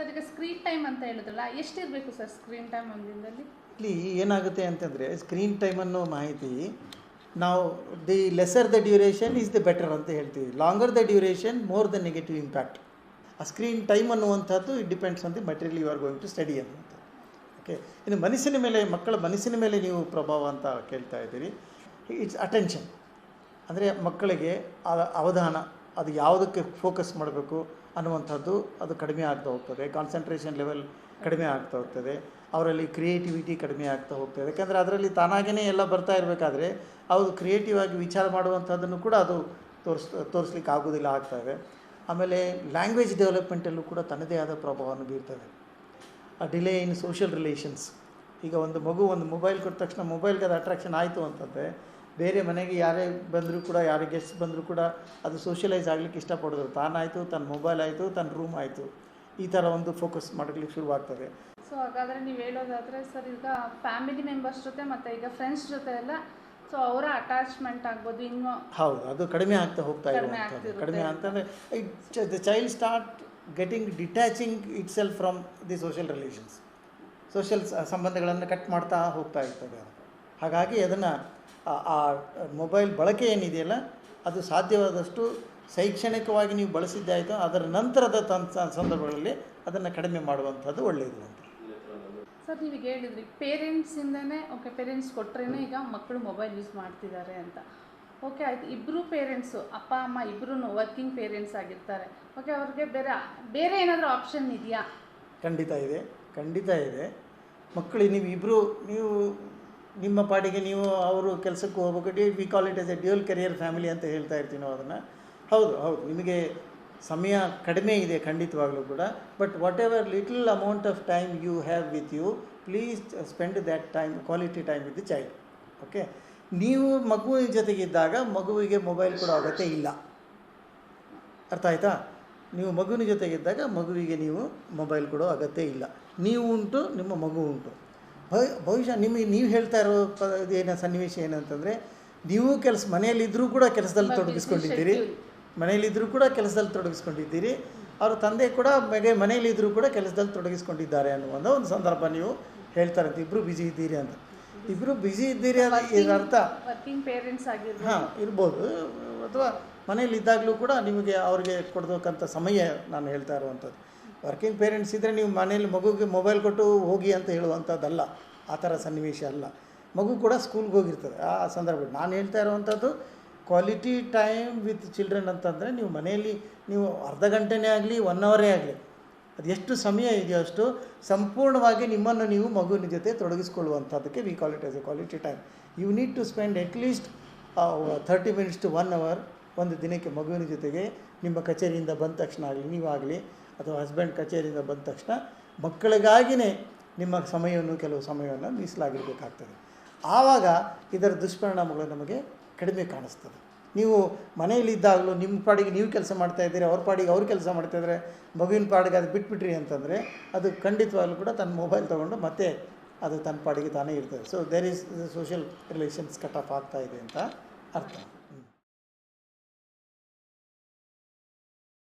Sir screen time ಅಂತ ಹೇಳಿದ್ರಲ್ಲ, ಎಷ್ಟಿರಬೇಕು ಸರ್ ಸ್ಕ್ರೀನ್ ಟೈಮ್ ಒಂದು ಇಲ್ಲಿ ಏನಾಗುತ್ತೆ ಅಂತಂದರೆ ಸ್ಕ್ರೀನ್ ಟೈಮ್ ಅನ್ನೋ ಮಾಹಿತಿ ನಾವು the lesser the duration is the better ಅಂತ ಹೇಳ್ತೀವಿ. Longer the duration more the negative impact ಆ ಸ್ಕ್ರೀನ್ ಟೈಮ್ ಅನ್ನುವಂಥದ್ದು it depends on the material you are going to study ಅನ್ನುವಂಥ ಓಕೆ ಇನ್ನು ಮನಸ್ಸಿನ ಮೇಲೆ, ಮಕ್ಕಳ ಮನಸ್ಸಿನ ಮೇಲೆ ನೀವು ಪ್ರಭಾವ ಅಂತ ಕೇಳ್ತಾ ಇದ್ದೀರಿ. ಇಟ್ಸ್ ಅಟೆನ್ಷನ್ ಅಂದರೆ ಮಕ್ಕಳಿಗೆ ಅವಧಾನ. ಅದು ಯಾವುದಕ್ಕೆ ಫೋಕಸ್ ಮಾಡಬೇಕು ಅನ್ನುವಂಥದ್ದು ಅದು ಕಡಿಮೆ ಆಗ್ತಾ ಹೋಗ್ತದೆ. ಕಾನ್ಸಂಟ್ರೇಷನ್ ಲೆವೆಲ್ ಕಡಿಮೆ ಆಗ್ತಾ ಹೋಗ್ತದೆ. ಅವರಲ್ಲಿ ಕ್ರಿಯೇಟಿವಿಟಿ ಕಡಿಮೆ ಆಗ್ತಾ ಹೋಗ್ತದೆ. ಯಾಕಂದರೆ ಅದರಲ್ಲಿ ತಾನಾಗೇ ಎಲ್ಲ ಬರ್ತಾ ಇರಬೇಕಾದ್ರೆ ಅವರು ಕ್ರಿಯೇಟಿವ್ ಆಗಿ ವಿಚಾರ ಮಾಡುವಂಥದ್ದನ್ನು ಕೂಡ ಅದು ತೋರಿಸ್, ತೋರಿಸ್ಲಿಕ್ಕೆ ಆಗೋದಿಲ್ಲ ಆಗ್ತದೆ ಆಮೇಲೆ ಲ್ಯಾಂಗ್ವೇಜ್ ಡೆವಲಪ್ಮೆಂಟಲ್ಲೂ ಕೂಡ ತನ್ನದೇ ಆದ ಪ್ರಭಾವವನ್ನು ಬೀರ್ತದೆ ಆ ಡಿಲೇ ಇನ್ ಸೋಷಿಯಲ್ ರಿಲೇಷನ್ಸ್ ಈಗ ಒಂದು ಮಗು ಒಂದು ಮೊಬೈಲ್ ಕೊಟ್ಟ ತಕ್ಷಣ ಮೊಬೈಲ್ಗೆ ಅದು ಅಟ್ರಾಕ್ಷನ್ ಆಯಿತು ಅಂತಂದರೆ ಬೇರೆ ಮನೆಗೆ ಯಾರೇ ಬಂದರೂ ಕೂಡ ಯಾರೇ ಗೆಸ್ಟ್ ಬಂದರೂ ಕೂಡ ಅದು ಸೋಷಿಯಲೈಸ್ ಆಗಲಿಕ್ಕೆ ಇಷ್ಟಪಡೋದು. ತಾನಾಯಿತು ತನ್ನ ಮೊಬೈಲ್ ಆಯಿತು ತನ್ನ ರೂಮ್ ಆಯಿತು. ಈ ಥರ ಒಂದು ಫೋಕಸ್ ಮಾಡಲಿಕ್ಕೆ ಶುರುವಾಗ್ತದೆ. ಸೊ ಹಾಗಾದರೆ ನೀವು ಹೇಳೋದಾದರೆ ಸರ್ ಈಗ ಫ್ಯಾಮಿಲಿ ಮೆಂಬರ್ಸ್ ಜೊತೆ ಮತ್ತು ಈಗ ಫ್ರೆಂಡ್ಸ್ ಜೊತೆ ಎಲ್ಲ ಸೊ ಅವರ ಅಟ್ಯಾಚ್ಮೆಂಟ್ ಆಗ್ಬೋದು ಇನ್ನು? ಹೌದು ಅದು ಕಡಿಮೆ ಆಗ್ತಾ ಹೋಗ್ತಾ ಇದೆ ಕಡಿಮೆ ಅಂತಂದರೆ the child start getting detaching itself from the social relations social ಸಂಬಂಧಗಳನ್ನು ಕಟ್ ಮಾಡ್ತಾ ಹೋಗ್ತಾ ಇರ್ತದೆ ಹಾಗಾಗಿ ಅದನ್ನು ಆ ಮೊಬೈಲ್ ಬಳಕೆ ಏನಿದೆಯಲ್ಲ ಅದು ಸಾಧ್ಯವಾದಷ್ಟು ಶೈಕ್ಷಣಿಕವಾಗಿ ನೀವು ಬಳಸಿದ್ದಾಯಿತು ಅದರ ನಂತರದ ತಂತ ಸಂದರ್ಭಗಳಲ್ಲಿ ಅದನ್ನು ಕಡಿಮೆ ಮಾಡುವಂಥದ್ದು ಒಳ್ಳೆಯದು ಅಂತ. ಸರ್ ನೀವೀಗ ಹೇಳಿದ್ರಿ ಪೇರೆಂಟ್ಸಿಂದನೇ ಓಕೆ ಪೇರೆಂಟ್ಸ್ ಕೊಟ್ರೇ ಈಗ ಮಕ್ಕಳು ಮೊಬೈಲ್ ಯೂಸ್ ಮಾಡ್ತಿದ್ದಾರೆ ಅಂತ. ಓಕೆ ಆಯಿತು ಇಬ್ಬರು ಪೇರೆಂಟ್ಸು ಅಪ್ಪ ಅಮ್ಮ ಇಬ್ಬರೂ ವರ್ಕಿಂಗ್ ಪೇರೆಂಟ್ಸ್ ಆಗಿರ್ತಾರೆ. ಓಕೆ ಅವ್ರಿಗೆ ಬೇರೆ ಬೇರೆ ಏನಾದರೂ ಆಪ್ಷನ್ ಇದೆಯಾ? ಖಂಡಿತ ಇದೆ ಖಂಡಿತ ಇದೆ. ಮಕ್ಕಳು ನೀವು ಇಬ್ಬರು ನೀವು ನಿಮ್ಮ ಪಾಡಿಗೆ ನೀವು ಅವರು ಕೆಲಸಕ್ಕೆ ಹೋಗ್ಬೇಕು. D we call it as a dual career family ಅಂತ ಹೇಳ್ತಾ ಇರ್ತೀನಿ ನಾವು ಅದನ್ನು. ಹೌದು ಹೌದು. ನಿಮಗೆ ಸಮಯ ಕಡಿಮೆ ಇದೆ ಖಂಡಿತವಾಗಲೂ ಕೂಡ. But whatever little amount of time you have with you please spend that time quality time with the child okay ನೀವು ಮಗುವಿನ ಜೊತೆಗಿದ್ದಾಗ ಮಗುವಿಗೆ ಮೊಬೈಲ್ ಕೂಡ ಅಗತ್ಯ ಇಲ್ಲ. ಅರ್ಥ ಆಯ್ತಾ? ನೀವು ಮಗುವಿನ ಜೊತೆಗಿದ್ದಾಗ ಮಗುವಿಗೆ ನೀವು ಮೊಬೈಲ್ ಕೊಡೋ ಅಗತ್ಯ ಇಲ್ಲ. ನೀವು ಉಂಟು, ನಿಮ್ಮ ಮಗು ಉಂಟು. ಬಹುಶಃ ನಿಮಗೆ ನೀವು ಹೇಳ್ತಾ ಇರೋ ಏನು ಸನ್ನಿವೇಶ ಏನಂತಂದರೆ ನೀವು ಕೆಲಸ ಮನೆಯಲ್ಲಿದ್ದರೂ ಕೂಡ ಕೆಲಸದಲ್ಲಿ ತೊಡಗಿಸ್ಕೊಂಡಿದ್ದೀರಿ. ಮನೆಯಲ್ಲಿದ್ದರೂ ಕೂಡ ಕೆಲಸದಲ್ಲಿ ತೊಡಗಿಸ್ಕೊಂಡಿದ್ದೀರಿ. ಅವರ ತಂದೆ ಕೂಡ ಮಗೆ ಮನೆಯಲ್ಲಿದ್ದರೂ ಕೂಡ ಕೆಲಸದಲ್ಲಿ ತೊಡಗಿಸ್ಕೊಂಡಿದ್ದಾರೆ ಅನ್ನುವಂಥ ಒಂದು ಸಂದರ್ಭ ನೀವು ಹೇಳ್ತಾರೆ ಅಂತ ಇಬ್ಬರು ಬ್ಯುಸಿ ಇದ್ದೀರಿ ಅಂತ. ಇಬ್ಬರು ಬಿಜಿ ಇದ್ದೀರಿ ಅಂತ ಇದರ ಅರ್ಥ? ವರ್ಕಿಂಗ್ ಪೇರೆಂಟ್ಸ್ ಆಗಿರ್ಬೋದು. ಹಾಂ ಇರ್ಬೋದು. ಅಥವಾ ಮನೆಯಲ್ಲಿದ್ದಾಗಲೂ ಇದ್ದಾಗಲೂ ಕೂಡ ನಿಮಗೆ ಅವ್ರಿಗೆ ಕೊಡ್ತಕ್ಕಂಥ ಸಮಯ ನಾನು ಹೇಳ್ತಾ ಇರುವಂಥದ್ದು. ವರ್ಕಿಂಗ್ ಪೇರೆಂಟ್ಸ್ ಇದ್ದರೆ ನೀವು ಮನೇಲಿ ಮಗುಗೆ ಮೊಬೈಲ್ ಕೊಟ್ಟು ಹೋಗಿ ಅಂತ ಹೇಳುವಂಥದ್ದಲ್ಲ, ಆ ಥರ ಸನ್ನಿವೇಶ ಅಲ್ಲ. ಮಗು ಕೂಡ ಸ್ಕೂಲ್ಗೆ ಹೋಗಿರ್ತದೆ. ಆ ಸಂದರ್ಭದಲ್ಲಿ ನಾನು ಹೇಳ್ತಾ ಇರುವಂಥದ್ದು ಕ್ವಾಲಿಟಿ ಟೈಮ್ ವಿತ್ ಚಿಲ್ಡ್ರನ್ ಅಂತಂದರೆ ನೀವು ಮನೆಯಲ್ಲಿ, ನೀವು ಅರ್ಧ ಗಂಟೆನೇ ಆಗಲಿ ಒನ್ ಅವರೇ ಆಗಲಿ, ಅದು ಎಷ್ಟು ಸಮಯ ಇದೆಯೋ ಅಷ್ಟು ಸಂಪೂರ್ಣವಾಗಿ ನಿಮ್ಮನ್ನು ನೀವು ಮಗುವಿನ ಜೊತೆ ತೊಡಗಿಸ್ಕೊಳ್ಳುವಂಥದ್ದಕ್ಕೆ we quality as a quality time you need to spend at least thirty minutes to one hour ಒಂದು ದಿನಕ್ಕೆ ಮಗುವಿನ ಜೊತೆಗೆ ನಿಮ್ಮ ಕಚೇರಿಯಿಂದ ಬಂದ ತಕ್ಷಣ ಆಗಲಿ, ನೀವಾಗಲಿ ಅಥವಾ ಹಸ್ಬೆಂಡ್ ಕಚೇರಿಯಿಂದ ಬಂದ ತಕ್ಷಣ ಮಕ್ಕಳಿಗಾಗಿಯೇ ನಿಮ್ಮ ಸಮಯವನ್ನು ಕೆಲವು ಸಮಯವನ್ನು ಮೀಸಲಾಗಿರಬೇಕಾಗ್ತದೆ. ಆವಾಗ ಇದರ ದುಷ್ಪರಿಣಾಮಗಳು ನಮಗೆ ಕಡಿಮೆ ಕಾಣಿಸ್ತದೆ. ನೀವು ಮನೆಯಲ್ಲಿದ್ದಾಗಲೂ ನಿಮ್ಮ ಪಾಡಿಗೆ ನೀವು ಕೆಲಸ ಮಾಡ್ತಾ ಇದ್ದೀರಿ, ಅವ್ರ ಪಾಡಿಗೆ ಅವ್ರು ಕೆಲಸ ಮಾಡ್ತಾ ಇದ್ದಾರೆ, ಮಗುವಿನ ಪಾಡಿಗೆ ಅದು ಬಿಟ್ಬಿಟ್ರಿ ಅಂತಂದರೆ ಅದು ಖಂಡಿತವಾಗಲೂ ಕೂಡ ತನ್ನ ಮೊಬೈಲ್ ತೊಗೊಂಡು ಮತ್ತೆ ಅದು ತನ್ನ ಪಾಡಿಗೆ ತಾನೇ ಇರ್ತದೆ. So there is social relations cut off ಆಗ್ತಾ ಇದೆ ಅಂತ ಅರ್ಥ.